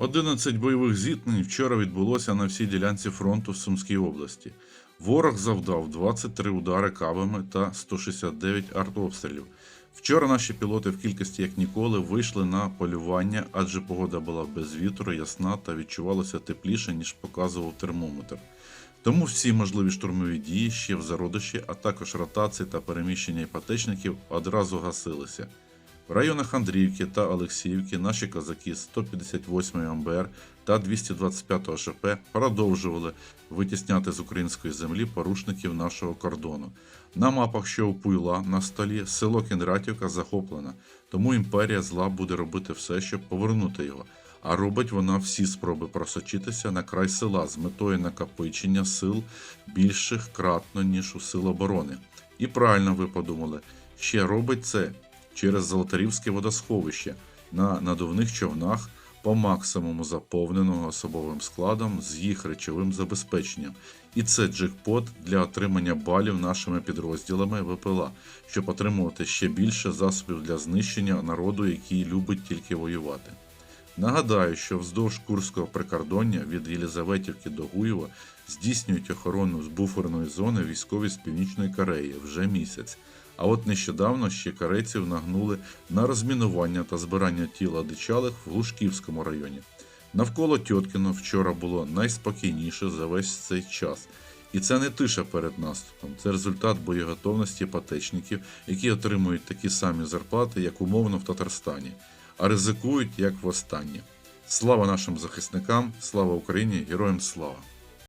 11 бойових зіткнень вчора відбулося на всій ділянці фронту в Сумській області. Ворог завдав 23 удари кабами та 169 артобстрілів. Вчора наші пілоти в кількості як ніколи вийшли на полювання, адже погода була без вітру, ясна та відчувалося тепліше, ніж показував термометр. Тому всі можливі штурмові дії ще в зародиші, а також ротації та переміщення іпотечників одразу гасилися. В районах Андріївки та Олексіївки наші козаки з 158 МБР та 225 ШП продовжували витісняти з української землі порушників нашого кордону. На мапах, що у Пуйла на столі, село Кінратівка захоплено, тому імперія зла буде робити все, щоб повернути його. А робить вона всі спроби просочитися на край села з метою накопичення сил більших кратно, ніж у сил оборони. І правильно ви подумали, ще робить це через Золотарівське водосховище на надувних човнах по максимуму заповненого особовим складом з їх речовим забезпеченням. І це джекпот для отримання балів нашими підрозділами ВПЛА, щоб отримувати ще більше засобів для знищення народу, який любить тільки воювати. Нагадаю, що вздовж Курського прикордоння від Єлизаветівки до Гуєва здійснюють охорону з буферної зони військові з Північної Кореї вже місяць. А от нещодавно ще корейців нагнули на розмінування та збирання тіла дичалих в Глушківському районі. Навколо Тьоткіно вчора було найспокійніше за весь цей час. І це не тиша перед наступом, це результат боєготовності патечників, які отримують такі самі зарплати, як умовно в Татарстані, а ризикують як востаннє. Слава нашим захисникам, слава Україні, героям слава!